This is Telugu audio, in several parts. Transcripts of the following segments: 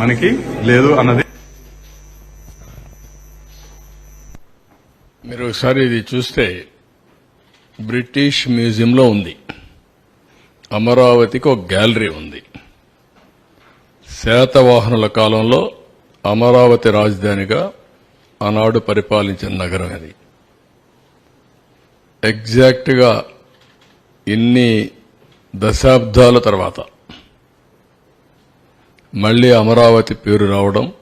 మనకి లేదు అన్నది. మీరు ఒకసారి ఇది చూస్తే బ్రిటిష్ మ్యూజియంలో ఉంది. అమరావతికి ఒక గ్యాలరీ ఉంది. శాతవాహనుల కాలంలో అమరావతి రాజధానిగా ఆనాడు పరిపాలించిన నగరం అది. ఎగ్జాక్ట్గా ఇన్ని దశాబ్దాల తర్వాత మళ్ళీ అమరావతి పేరు రావడం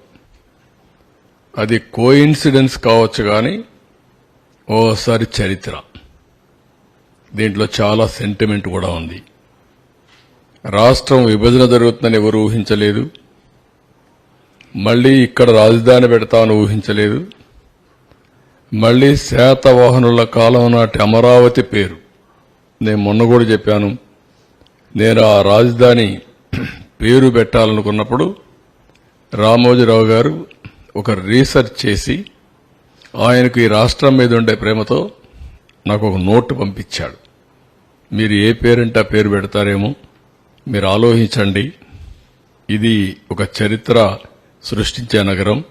అది కోయిన్సిడెన్స్ కావచ్చు కానీ ఓసారి చరిత్ర. దీంట్లో చాలా సెంటిమెంట్ కూడా ఉంది. రాష్ట్రం విభజన జరుగుతుందని ఎవరు ఊహించలేదు. మళ్ళీ ఇక్కడ రాజధాని పెడతామని ఊహించలేదు. మళ్ళీ శాతవాహనుల కాలం నాటి అమరావతి పేరు. నేను మొన్న కూడా చెప్పాను. నేను ఆ రాజధాని పేరు పెట్టాలనుకున్నప్పుడు రామోజీరావు గారు ఒక రీసెర్చ్ చేసి ఆయనకు ఈ రాష్ట్రం మీద ఉండే ప్రేమతో నాకు ఒక నోటు పంపించాడు. మీరు ఏ పేరంటే ఆ పేరు పెడతారేమో మీరు ఆలోచించండి. ఇది ఒక చరిత్ర సృష్టించే నగరం.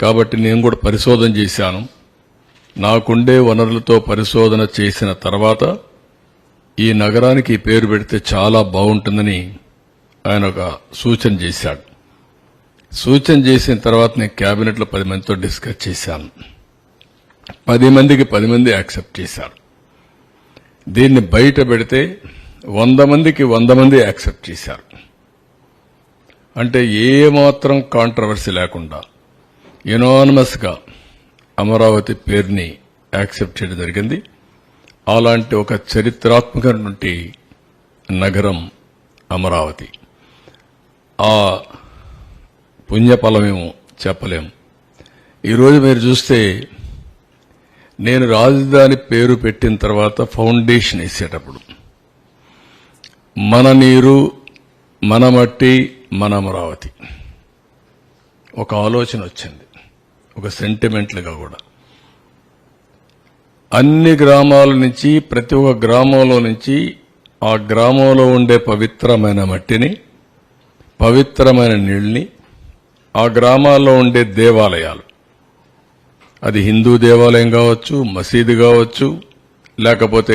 కాబట్టి నేను కూడా పరిశోధన చేశాను. నాకుండే వనరులతో పరిశోధన చేసిన తర్వాత ఈ నగరానికి పేరు పెడితే చాలా బాగుంటుందని ఆయన ఒక సూచన చేశాడు. సూచన చేసిన తర్వాత నేను క్యాబినెట్లో పది మందితో డిస్కస్ చేశాను. పది మందికి పది మంది యాక్సెప్ట్ చేశారు. దీన్ని బయట పెడితే వంద మందికి వంద మంది యాక్సెప్ట్ చేశారు. అంటే ఏమాత్రం కాంట్రవర్సీ లేకుండా యునానమస్గా అమరావతి పేరుని యాక్సెప్ట్ చేయడం జరిగింది. అలాంటి ఒక చరిత్రాత్మకమైనటువంటి నగరం అమరావతి. ఆ పుణ్యఫలమేమో చెప్పలేము ఈరోజు మీరు చూస్తే నేను రాజధాని పేరు పెట్టిన తర్వాత ఫౌండేషన్ వేసేటప్పుడు మన నీరు మన మట్టి మన అమరావతి. ఒక ఆలోచన వచ్చింది. ఒక సెంటిమెంట్లుగా కూడా. అన్ని గ్రామాల నుంచి ప్రతి ఒక్క గ్రామంలో నుంచి ఆ గ్రామంలో ఉండే పవిత్రమైన మట్టిని పవిత్రమైన నీళ్ళని ఆ గ్రామాల్లో ఉండే దేవాలయాలు. అది హిందూ దేవాలయం కావచ్చు మసీదు కావచ్చు లేకపోతే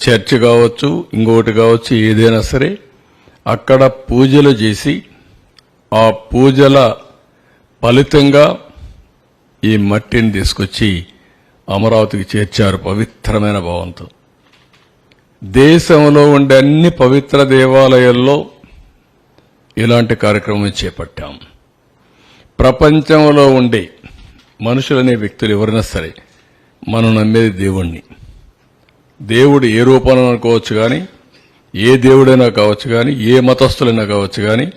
చర్చ్ కావచ్చు ఇంకొకటి కావచ్చు ఏదైనా సరే అక్కడ పూజలు చేసి ఆ పూజల ఫలితంగా ఈ మట్టిని తీసుకొచ్చి అమరావతికి చేర్చారు పవిత్రమైన భావంతో. దేశంలో ఉండే అన్ని పవిత్ర దేవాలయాల్లో ఇలాంటి కార్యక్రమం చేపట్టాం. ప్రపంచంలో ఉండే మనుషులనే వ్యక్తులు ఎవరైనా సరే మనం నమ్మేది దేవుణ్ణి. దేవుడు ఏ రూపంలో అనుకోవచ్చు కానీ ఏ దేవుడైనా కావచ్చు కానీ ఏ మతస్థులైనా కావచ్చు కానీ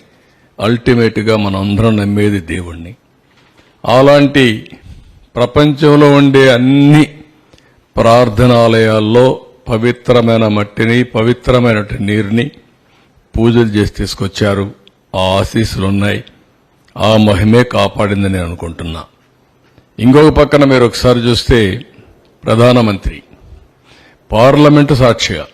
అల్టిమేట్గా మనం అందరం నమ్మేది దేవుణ్ణి. అలాంటి ప్రపంచంలో ఉండే అన్ని ప్రార్థనాలయాల్లో పవిత్రమైన మట్టిని పవిత్రమైన నీరుని పూజలు చేసి తీసుకొచ్చారు. ఆ ఆశీస్సులు ఆ మహిమే కాపాడిందని నేను అనుకుంటున్నా. ఇంకొక పక్కన మీరు ఒకసారి చూస్తే ప్రధానమంత్రి పార్లమెంటు సాక్షిగా